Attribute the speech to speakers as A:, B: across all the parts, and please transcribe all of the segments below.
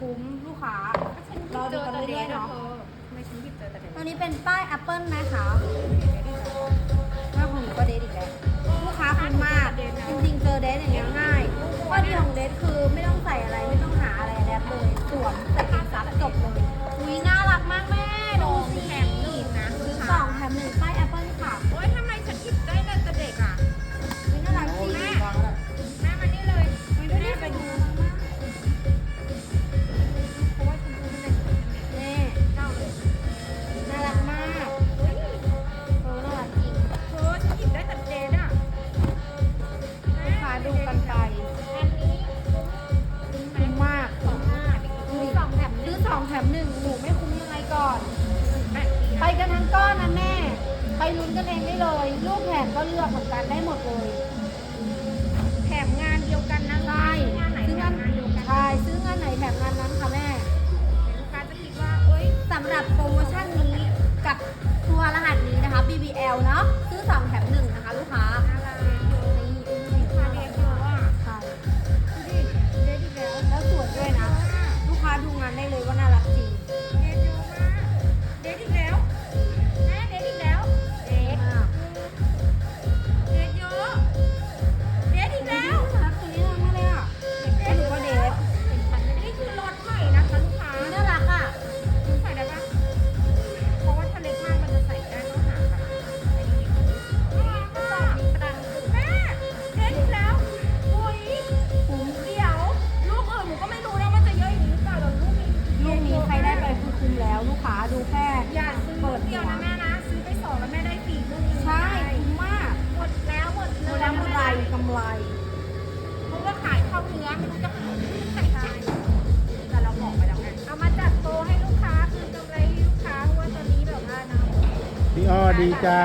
A: คุ้ม
B: ลูกค้า เราดูกันเดยๆเนาะ
A: ไม่
B: คุ้มที่เจ
A: อ
B: แต่เด็
A: กตอนนี้เป็น
B: ป้า
A: ยแอปเปิลนะ
B: คะ
A: ดีจ้า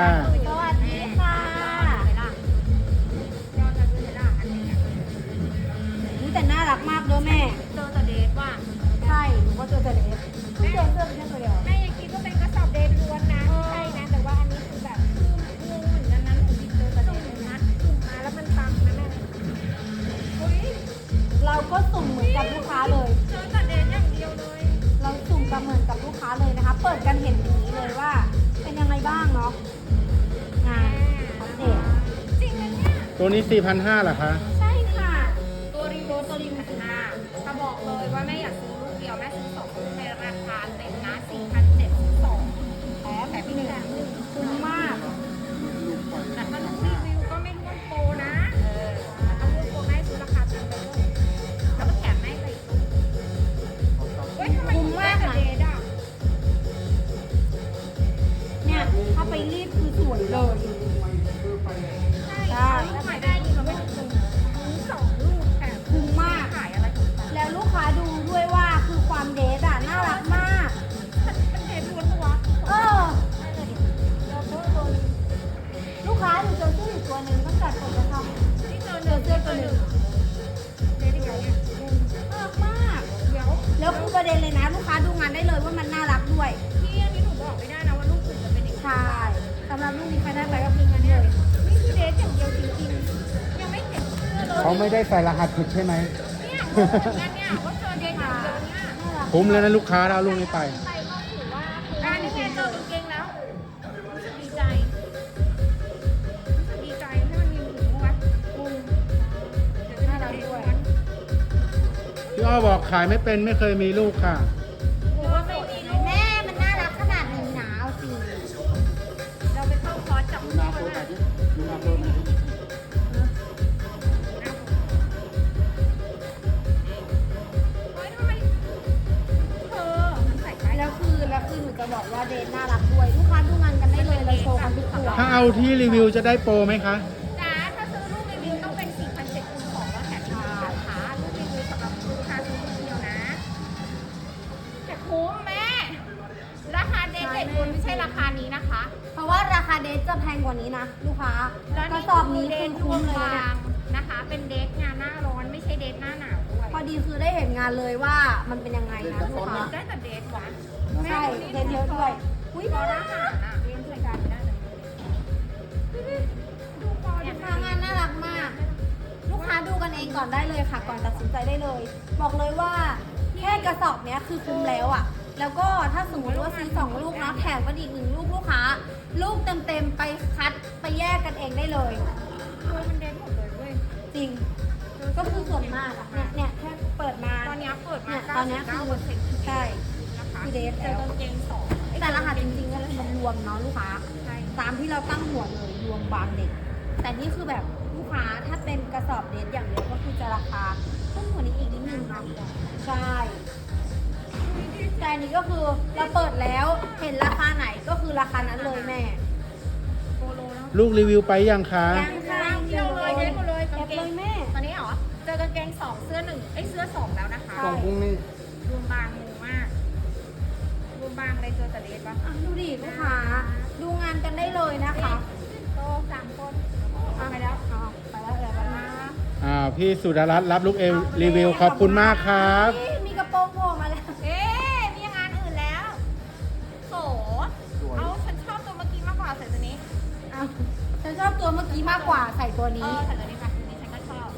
A: นี้
B: 4,500เห
A: รอคะำห
B: รับลูกนี้ไป
A: รได้
B: ไป
A: ก็
B: คื
A: องา
B: น
A: เล
B: ยนี่คือเด
A: ทอย่างเดียวจริงๆ ยังไม่เสร็จเลย
C: เขาไม่ได้ใส่รหัสผิดใช่ไหม
A: เนี่ยงงเนนี้ยว่าเจอเดทอย่างเดีวนี่ย
C: คุ้มแล้วนะลูกค้าถ้าเอาลูกนี้ไป
A: ก็ถือว่าคืนี่ไกางเกงแล้วดีใจดีใจให้มัมีหูวะงงเดี๋ยวจะไเดทด้วย
C: พี่อ้อบอกขายไม่เป็นไม่เคยมีลูก
B: ค่ะ เอา
C: ที่รีวิวจะได้โปรไหมคะ
A: จ้าถ้าซื้อรูปรีวิวต้องเป็น4,700คูณ2แล้วแถมมีนะคะรูปรีวิวสำหรับลูกค้าซื้อคนเดียวนะแต่คุ้แม่ ราคาเด็กเด็ดคุณไม่ใช่ราคานี้นะคะ
B: เพราะว่าราคาเด็กจะแพงกว่านี้นะลูกค้า
A: และ
B: ในรอบนี้
A: เด็ก
B: คู
A: ณ
B: กลา
A: งนะคะ เป็นเด็กงานหน้าร้อนไม่ใช่เด็กหน้าหนาว
B: พอดีคือได้เห็นงานเลยว่ามันเป็นยังไงนะลูกค้า
A: ได้แต่เดทหวาน
B: ใช่เดทเยอะด้วยอุ้ยน่ารั
A: กาคอะ เอ
B: งก่อนได้เลยค่ะ ก่อนตัดสินใจได้เลย บอกเลยว่าแค่กระสอบเนี้ยคือคุ้มแล้วอะ่ะ แล้วก็ถ้าสมมติว่าซื้อสองลูกเนาะแถมมาอีกหนึ่งลูกลูกค้า ลูกเต็มๆไปคัดไปแยกกันเองได้เลย
A: โอ้ยมันเด็ดหมดเลยเว้ย
B: จริง ก็คือส่วนมากอะเนี่ยเนี่ยแค่เปิดมา
A: ตอนนี้เปิดมา
B: ตอนนี้คือ
A: 99%คือเท
B: ใช่
A: คื
B: อเดท แต่
A: กาเกงสอง
B: แต่ราคาจริงๆก็เลยมันรวมเนาะลูกค้าตามที่เราตั้งหัวเลยรวมบางเด็ก แต่นี่คือแบบลูกค้าถ้าเป็นกระสอบเดทอย่างเดียว จะราคาขึ้นกว่านี้อีกนิดนึงนะใช่แต่อันนี้ก็คือเราเปิดแล้วเห็นราคาไหนก็คือราคานั้นเลยแม่
A: โปโลแล้ว
C: ลูกรีวิวไปยังคะ
B: ยังค่ะ
A: เดียวเลยเด็ดหมดเลย
B: แอกา
A: ง
B: ป
A: เก
B: เล
A: ง
B: ยแม่
A: ตอนนี้เหรอ เจอกางเกงสองเสื้อหนึ่งไอ้ยเสื้อสองแล้วนะคะ
B: ใช่
C: ส่งพรุ่งนี้
A: รวมบางมูมากรวมบางอะไรเจอแต่เดทปะ
B: อะดูดิลูกค้าดูงานกันได้เลยนะคะ
A: โตสามคน
B: อะไปแล้วเอา
C: อ่าพี่สุดารัตน์รับลูกเอวรีวิวขอบคุณมากครับ
B: นี่มีกระโปรงโผล่มาแล้ว
A: เอ๊ะมีงานอื่นแล้วโสเอาฉันชอบตัวเมื่อกี้มากกว่าใส่ตัวนี้
B: อ้าวฉันชอบตัวเมื่อกี้มากกว่าใส่ตัว
A: เอ
B: นี้
A: อใส่ตัวนี้ค่ะตัวนี้ฉันก็ชอบ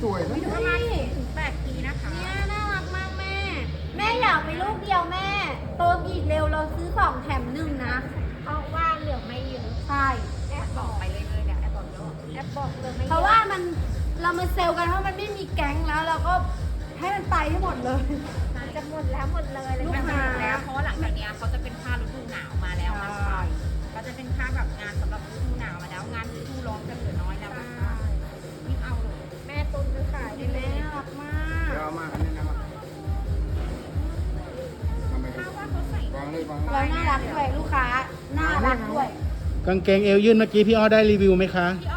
C: สวย
B: อุ๊ยดู
A: ประมาณ
B: ดิ
A: ถึงแปดปีนะคะ
B: เนี่ยน่ารักมากแม่ แม่อยากไปลูกเดียวแม่โตอีกเร็วเราซื้อสองแถมหนึ่งนะ
A: เพราะว่าเหลือไม่เยอะ
B: ใช่
A: เหลือไม่เยอะ
B: เพราะว่ามันเรามาเซลล์กันว่ามันไม่มีแก๊งแล้วเราก็ให้มันไปให้หมดเลย
A: มันจะหมดแล้วหมดเลย
B: ลูก
A: มันจะหมด
B: ค้า
A: แล้วเพราะว่าหลังจากเนี้ยเขาจะเป็นผ้าฤดูหนาวมาแล้วนะ
B: ใช่
A: คะเขาจะเป็นผ้าแบบงานสำหรับฤดูหนาวมาแล้วงานฤดูร้อนจะเหลือน้อยแล้วนะคะยิ่งเอาเลยแม่ตุนไปขายได้เล
B: แม่
A: ย
B: น่ารักมาก
C: เดี๋ยวเอามาอันนี้นะครับทำไมค
A: ถ้า
C: รับ
A: ว่าเขาใส่
C: วางเลยวาง
B: แล้วน่ารักด้วยลูกค้าน่ารักด้วย
C: กางเกงเอวยื่นเมื่อกี้พี่อ้อได้รีวิวไหมคะ
A: พี่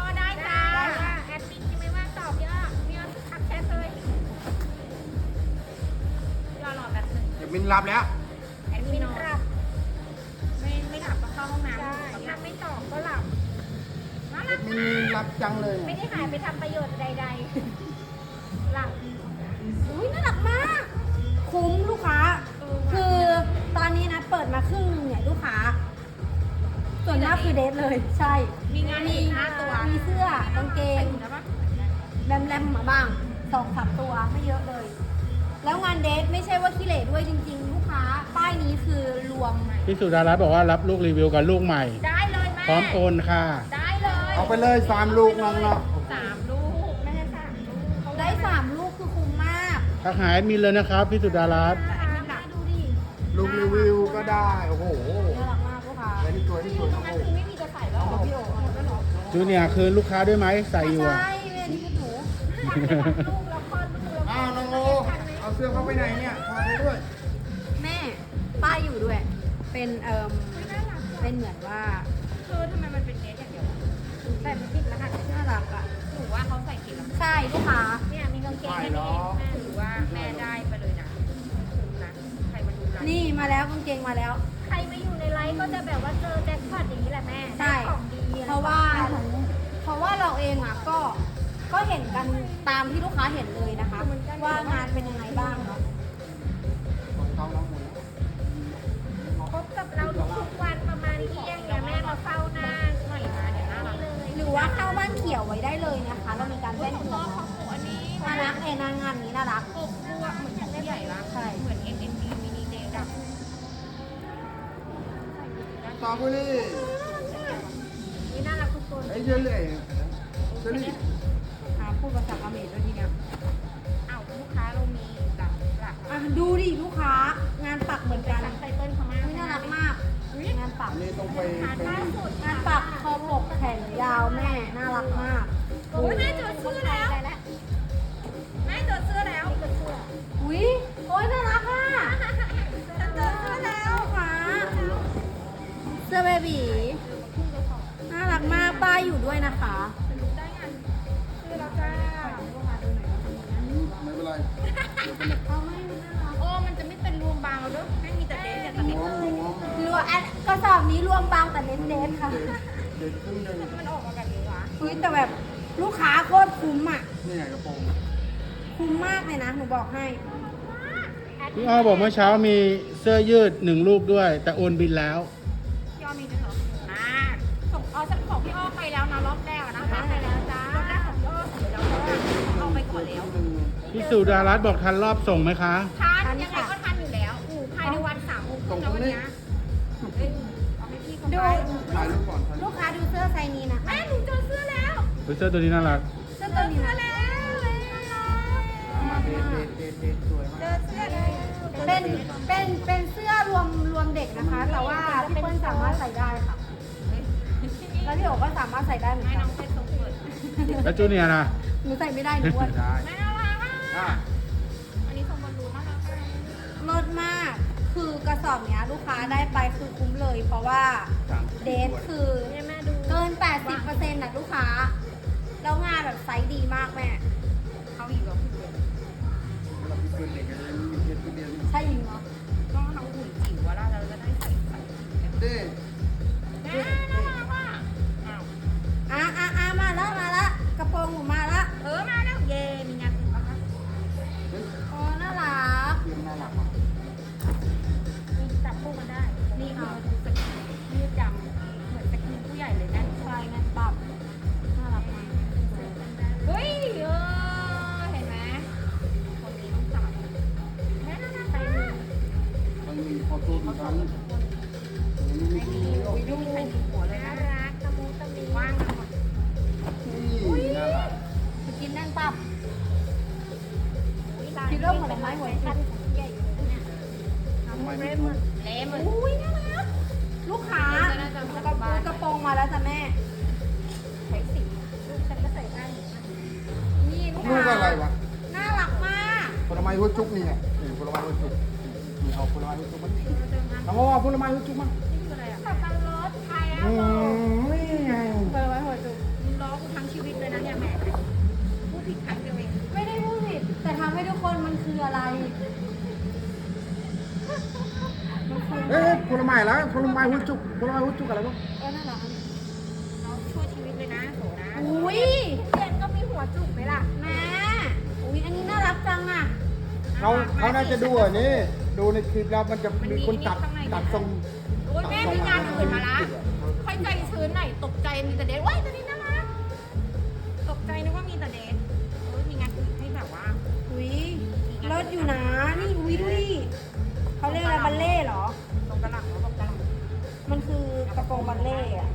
B: ส่วนมากคือเดทเลย ใช่
A: มีงานอีกห้าตัว
B: มีเสื้อกางเกง
A: ใส่ถุได้ปะ
B: แรมๆมาบ้างสองสามตัวไม่เยอะเลย แล้วงานเดทไม่ใช่ว่าขี้เหร่ด้วยจริง ๆ ลูกค้า ป้ายนี้คือรวม
C: พี่สุดารัตน์บอกว่ารับลูกรีวิวกับลูกใหม่
A: ได้เลยแม่
C: พร้อมโอนค่ะ
A: ได้เลย
C: เอาไปเลยสามลูกน้องเนาะ
A: สามลูกไม่ใช่สามลูกเขา
B: ได้สามลูกคือคุ้มมาก
C: ทักหาแอดมินเลยนะครับพี่สุดารัตน์
B: ลูกค้าแม่ดูดิ
C: ลูกรีวิวก็ได้ โอ้โห ที่ตัวที่ตัว
A: ตรงนั้นคือไม่มีจะใส่แล้วเหรอพี่โอ๋หมดแล้วเหรอ
C: จูเนียร์คือลูกค้าด้วยไหมใส่อยู่อะ
B: ใช่เวยนี่คือหนู
A: ลูกแล้วคลอดลูกแล้ว
C: อ้าวน้องโอเอาเสื้อเข้าไปไหนเนี่ยพาไปด้วย
B: แม่ป้ายอยู่ด้วย เป็นเอ่ม
A: น่ารัก
B: เป็นเหมือนว่า
A: คือทำไมมันเป็นเนสอย่างเดียวอะแต่มันผิดรหัส
B: น่ารักอะ
A: หนูว่าเขาใส่ผิดแล้ว
B: ใช่ลูกค้า
A: เนี่ยมีกางเกงแค่นี้แม่ถือว่าแม่ได้ไปเลยนะนะใครมาดูไลฟ์
B: นี่มาแล้วกางเกงมาแล้ว
A: ก็จะแบบว่าเจอแจ็คพอตอย่างนี้แหละแม่
B: ใช่
A: ได้ของดี
B: เพราะว่าเพราะว่าเราเองอะก็ก็เห็นกันตามที่ลูกค้าเห็นเลยนะคะ ว่างานเป็นยังไงบ้างเนาะ
A: พบกับเราทุกๆวันประมาณเที่ยงเนี่ยแม่มาเฝ้าหน้าหน่อยมาเดี๋ยวหน้าเราเลย
B: หรือว่าเข้าบ้านเขียวไว้ได้เลยนะคะ เรามีการ
A: เฮ้ย
B: แจ้ง
A: ของ
B: เตื
A: พ่
B: อ
A: อนของหนูอันนี้
B: น่ารักเองนะงานนี้น่ารัก
C: สตร
A: นะห
B: นู
A: บ
B: อกให้
C: พี่อ้อบอกเมื่อเช้ามีเสื้อยืดหนึ่งลูกด้วย แต่โอนบินแล้ว
A: พี่อ้อมีด้วยเหรออ่าส่งอ๋อส่งของพี่อ้อไปแล้วนะรอบแรกอะนะคะไปแล้วจ้ารอบแรกของพี่อ้อเสร็จแล้วเพราะว่าเอาไปก่อนแล้ว
C: พี่สุดารัตน์บอกทันรอบส่งไหมคะ
A: ทานยังไงก็ทานอยู่แล้วเนี้ยเอ้ยเอาให้พี่เขา
B: ดู
A: ไป
C: ถ่ายรูปก่อนถ่ายรู
B: ลู
C: ป
B: กค้าดูเสื้อไซส์นี้นะ
A: แม่หนูเจอเสื้อแล้ว
C: เฮ้ยเสื้อตัวนี้น่ารัก
B: เสื้อตัวนี้
A: เสื้อ
B: นะ
A: แล้ว เป็
B: นเป็นเป็นเสื้อรวมรวมเด็กนะคะ แต่ว่าพี่เปิ้ลสามารถใส่ได้ค่ะ แล้วพี่โอ๋ก็สามารถใส่ได้เหมือนกั
A: น้
B: น
A: องเป็นทรงเปิด
C: แล้วจูเนียร์นะ
B: หนูใส่ไม่ได้หนูอ้วน
C: ได้
A: ไม่ารัก
C: อะ
A: อะอันนี้ทรงบอลลูนน่ากอะ
B: ลดมาก คือกระสอบเนี้ยลูกค้าได้ไปคือคุ้มเลย เพราะว่าเดทคือ
A: เนี่ยแม่ดู
B: เกิน 80%นะลูกค้า แล้วงานแบบไซส์ดีมากแม่
A: เขาอีกเหรอพี่เบิ ร์ด
C: เด็กกันเลยมีเพียรตัวเดียว
B: ใช่ยิงเหรอ
A: ก็เราหุ่นจิ๋วว่าเราจะได้ใส่ใส่
C: เด้
A: น่ารักอะอ้าว
B: อะอะอะมาแล้วมาแล้วกระโปรงหนูมา
A: หั
C: ว
B: จุ
A: กนี่ไง
C: นี่ผลไม้หัวจุกนี่เอาผลไม้หัวจุกมา
A: เราเจองาน
C: เอาว่าผลไม้หัวจุกมา
A: นี่คืออะไรอะสับปะรดไทยแอป
C: อื
A: เปิ้ล
C: มนี่ไง
B: เปิดไว้หัวจุก
A: มึงล้อกูทั้งชีวิตเลยนะเนี่ยแม่พูดผิดครั้งเดียวเอง
B: ไม่ได้พูดผิดแต่ทำให้ทุกคนมันคืออะไร มันคือ
C: เอ๊ะผลไม้แล้วผลไม้หัวจุกผลไม้หัวจุกอะไรวะ
B: เออน่ารัก
A: น้องช่วยชีวิตเลยนะโสนะ
B: อุ้ย
A: เรียนก็มีหัวจุกไหมล่ะ
C: เขาเขาน่าจะดูอะนี่ดูในคลิปแล้วมันจะมีคนตัดตัดทรง
A: โอ้ยแม่มีงานอื่นมาละค่อยใจชื้นหน่อยตกใจมีแต่เดทว้ายตัวนี้น่ารักตกใจนึกว่ามีแต่เดทโอ้ยมีงานอื่นให้แบบว่า
B: อุ้ยรถอยู่นะนี่อุ้ยดูดิเขาเรียกอะไรบัลเล่ต์เหรอ
A: ตรงกระหลังแล้วตรงกระหลัง
B: มันคือกระโปรงบัลเล่ต์อะ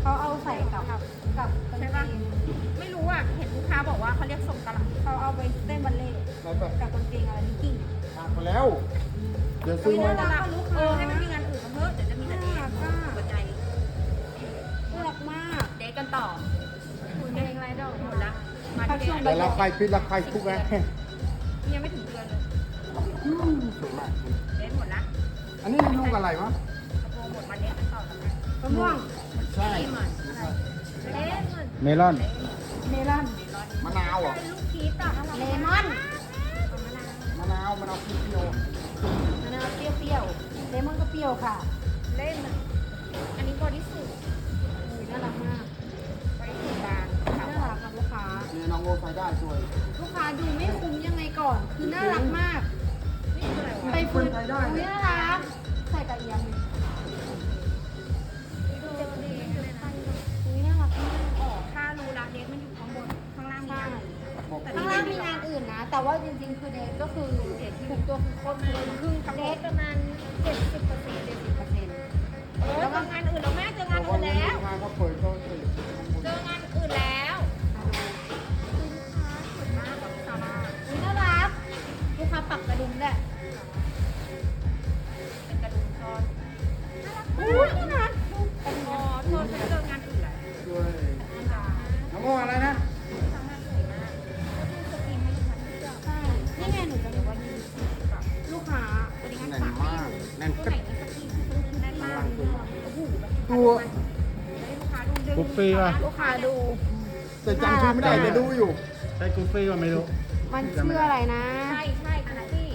B: เขาเอาใส่กับกับกางเกง
A: ไม่ รู้อะเห็นลูกค้าบอกว่าเขาเรียกทรงกระหลัง
B: เขาเอาไปเต้นบัลเล่ต์
C: แล้วก็
B: กับกางเกงอะไรนิกกี้
C: ตัดไปแล้ว เดี๋ยวซื้อ
B: อุ๊
C: มาย
B: น่ารักลูกค้า
A: เออให้มันมีงานอื่นมาเพิ่มเดี๋ยวจะมีแต่เดท
B: น่ารักอะ
A: หัวใจ
B: น่ารักมาก
A: เดทกันต่อ
B: คุณเพลงอะไรดอก
A: หมดละมา
B: พัก
A: ที่
B: ช่วง
A: เด
C: แต่
A: ท
C: เราใครปิดเราใครทุกนะ
A: ยังไม่ถึงเดือนเลย
C: อืมสวยมาก
A: เดทหมดละ
C: อันนี้ลูกอะไรวะ
A: กระโปรงหมดมาเดทกันต่อแล้วนะ
B: มะม่วง
C: ใช่
A: เดทเหมือนอะไรเดทเหมือน
C: เมลอน
B: เมลอน
C: มะนาวเหรอะ
A: ใช่ลูกพีชอะ
B: เลมอน
C: มะนาวมะนาวเปรี้ยว
B: มะนาวเปรี้ยวๆเลมอนก็เปรี้ยวค่ะ
A: เล่นอะอันนี้บอดี้สูท
B: อุ้ยน่ารักมาก
A: บอดี้สูทบาง
B: น่ารักนะลูกค้า
C: ๆนี่น้องโอใส่ได้สวย
B: ลูกค้าดูไม่คุ้มยังไงก่อน คือน่ารักมาก
A: นี่คืออะไรวะ
B: ไปฟื้นอุ้ยน่ารักใส่กับเอียง
A: แต่
B: ข้างล่างมีงานอื่นนะ แต่ว่าจริงๆ คือเดทก็คือถูกตัวคือโคตรเลยครึ่งทั้ง
A: เด
B: เด
A: ท
B: ท
A: ประมาณเจ็ดสิบเปอร์เซ็นต์
B: เจ็ดสิบเปอร์เซ็นต์
A: เออเจองานอื่นแล้วแม่เจองาน
C: วั
A: อื่
C: น
A: น
C: นี้
A: แล้ว
C: งานเขาเปิดก็เปิด
A: เจองานอื่นแล้วคือลูกค้าสวยมากกับซาร่า
B: อุ้ยน่ารักลูกค้าปักกระดุมด้วย
A: เดูดึง
B: บุ
C: ฟเฟ่ต์ป่ะ
A: ลูกค้าดู
C: แต่จำชื่อไม่ได้จะดูอยู่
D: ใช่กูฟี่ว่าไม่รู้
B: มันชื่ออะไรนะ
A: ใช่ใช่อันนั้นที่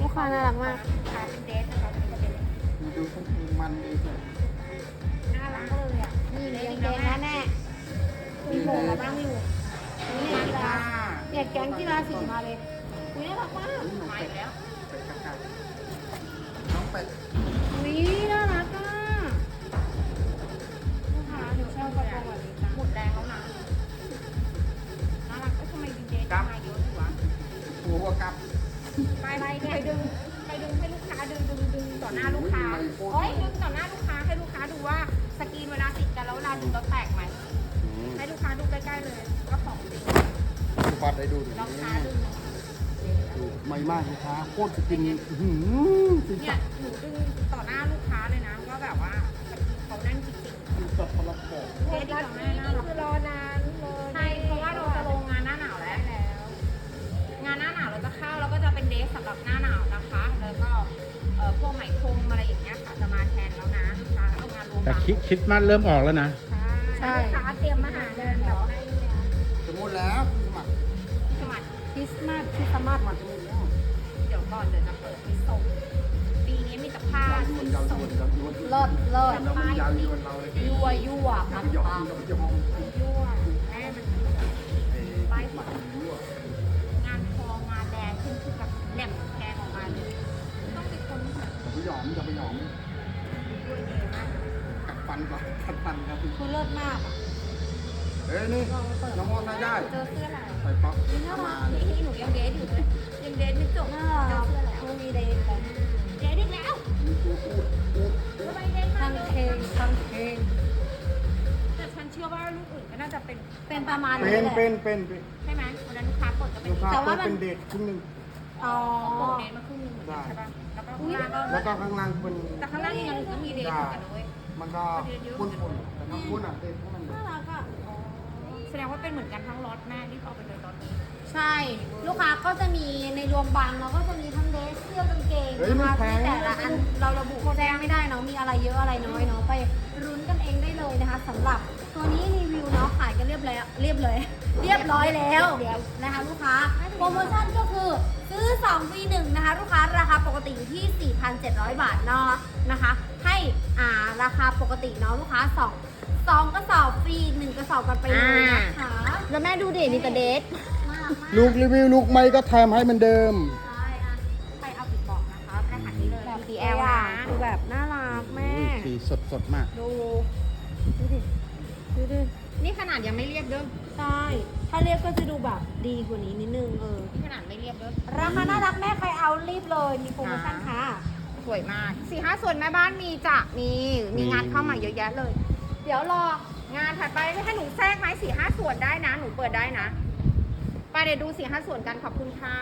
B: ลูกค้าน่ารักมาก
A: ขายเป็นเดทนะคะตัวนี้ก็เป็น
C: มีดูทั้งมันดีสุด
A: น่ารักเลยอะ
B: นี่เลี้ยงแดงนะแน่มีโผล่มาบ้างอยู่นี่ไงกีฬาเนี่ยแก๊งกีฬาสีมาเลยอุ้ยน่ารักมาก
C: นี่หนู
A: มา
C: เป็
A: อี
C: ด
A: กแล้ว
C: เป็ดกาน้องเป็ด
B: อุ้ยน่า น
A: หมดแรงแล้นะน่ารักเอ้ทำไมจทำไมเยอะจังว
C: หัลับ
A: ไปไดึงไปดึงให้ลูกค้าดึงดึงดึงต่อหน้าลูกค้าเฮ้ยดึงต่อหน้าลูกค้าให้ลูกค้าดูว่าสกรีนเวลาติดกันแล้วเาดึงแล้แตกไหมให้ลูกค้าดูใกล้ๆเลยว่าของจริง
D: สิ
A: ลองค้าดึง
D: ดูม่มากลูกค้าโคตรจกิน
A: เนี่ยหนูดึงต่อหน้าลูกค้าเลยนะว่าแบบว่าเขานั่นจริง
D: จับพลังบอก
A: ๆเทสดีกว่าแม่น่ารัก
B: คือรอนานเลย
A: ใช่เพราะว่าเราจะลงงานหน้าหนาวแล้วแล้ว งานหน้าหนาวเราจะเข้าแล้วก็จะเป็นเดรสสำหรับหน้าหนาวนะคะ แล้วก็เอ่อพวกไหมพรมอะไรอย่างเงี้ยค่ะจะมาแทนแล้วนะค่ะเอางานรวม
C: แต่
A: บาง
C: คิดคิดมัดเริ่มออกแล้วนะ
A: ใช่ลูกค้าเตรียมมาหางานแบบให้เนี่ย
D: จะหมดแล้วสมัคร
A: สมัคร
B: คริสต์มาสคริสต์มาส
D: สมัครจะหมดแล้ว
A: เดี๋ยวก่อนเดี๋ยวจะเปิดให้ส่งปีนี้มีแต่ ผ้ายา
D: วยว
A: ที่
D: นยาว
A: ส่ง
D: ยวนยาวยวน
B: เลิศเลิศ
D: ยั่วยั่ว
B: ปัง
D: ปั
B: ง
D: ยั่
A: วแม่มัน
D: ไป้า
A: ยฝน
D: ยั่ว
A: งานทองงานแดงขึ้นคือแบบแหลมแทงออกมาเลยต้องเป็นคน
D: อย่าไปหยอกอย่าไปหยอ
A: มกั
D: ดฟันก่อนกัดฟันครับ
B: คือเลิศมากอะ
D: เอ้ยนี่น้องมอนได้
A: เจอเสื้อแล้ว
D: ใส่ป๊อป
B: น่ารัก
A: นี่หนูยังเดทอยู่เลยยังเดทไม่จบเจอเสื้อแล้ว
B: มันมีเดย์กัน
A: ทำไมเดทมา
B: ทั้ง
A: เลย
B: เพลงทั้งเพลง
A: แต่ฉันเชื่อว่าลูกอื่นก็น่าจะเป็น
B: เป็นประมาณ
D: เป็
B: นี้
D: น
B: แหละ
D: เป็นเป็นเป็น
A: ใช่ไหมวันนั้นลูกค้ากดก็เป็น
D: ลูกค้า
B: แต่ว่า
D: เปิด
B: มัน
D: เป็นเด็กครึ่งหนึ่ง
B: อ๋อ
A: กดเดทมาครึ่งหนึงเหมือนกันใช่ปะแล้วก็ข้างล่างก็
D: แล้วก็ข้างล่างเป็น
A: แต่ข้างล่างยังก็มีเดทเหมือนกันนะเว้ย
D: มันก็ปุ้นๆแต่ถ้าปุ้นอะเด็กพวกนั้นเลย
B: น่ารักอะ
A: แสดงว่าเป็นเหมือนกันทั้งรถแม่ที่เอาไปเลยรถนี้
B: ใช่ ลูกค้าก็จะมีในรวมบางเราก็จะมีทั้งเดรสเสื้อกางเกง
D: เฮ้ย
B: นะ
D: มัน
B: คะ
D: แพง
B: ที่แต่ละอันเราระบุแจ้งไม่ได้เนาะมีอะไรเยอะอะไรน้อยเนาะไปรุ้นกันเองได้เลยนะคะสำหรับตัวนี้รีวิวเนาะขายกันเรียบแล้วเรียบเลย เรียบร้อยแล้วนะคะลูกค้าโปรโมชั่นก็คือซื้อ2ฟรี1นะคะลูกค้าราคาปกติอยู่ที่ 4,700 บาทเนาะนะคะ ให้อ่าราคาปกติเนาะลูกค้า 2 2กระสอบฟรี1กระสอบกันไปเลยนะคะ
A: แล้วแม่ดูดิมีแต่เดท
B: มากมาก
D: ลูกรีวิวลูกไม่ก็แถมให้เหมือนเดิม
B: ใช่อะใครเอาปิดบอกนะคะรหัสนี้เลย
A: แบบ
B: BL
A: นะ
B: คือแบบน่ารักแม่
C: โอ้ยสีสดสดมาก
B: ดู ดูดิ ดูดิ
A: นี่ขนาดยังไม่เรียบเด้อ
B: ใช่ ถ้าเรียกก็จะดูแบบดีกว่านี้นิดนึงเออ
A: นี่ขนาดไม่เรียบเด้อ
B: ราคาน่ารักแม่ใครเอารีบเลย มีโปรโมชั่นค่ะ
A: สวยมากสี่ห้าส่วนแม่บ้านมีจ้ะมี มีงานเข้ามาเยอะแยะเลย เดี๋ยวรองานถัดไปให้หนูแทรกไหมสี่ห้าส่วนได้นะ หนูเปิดได้นะ ไปเดี๋ยวดูสี่ห้าส่วนกันขอบคุณค่ะ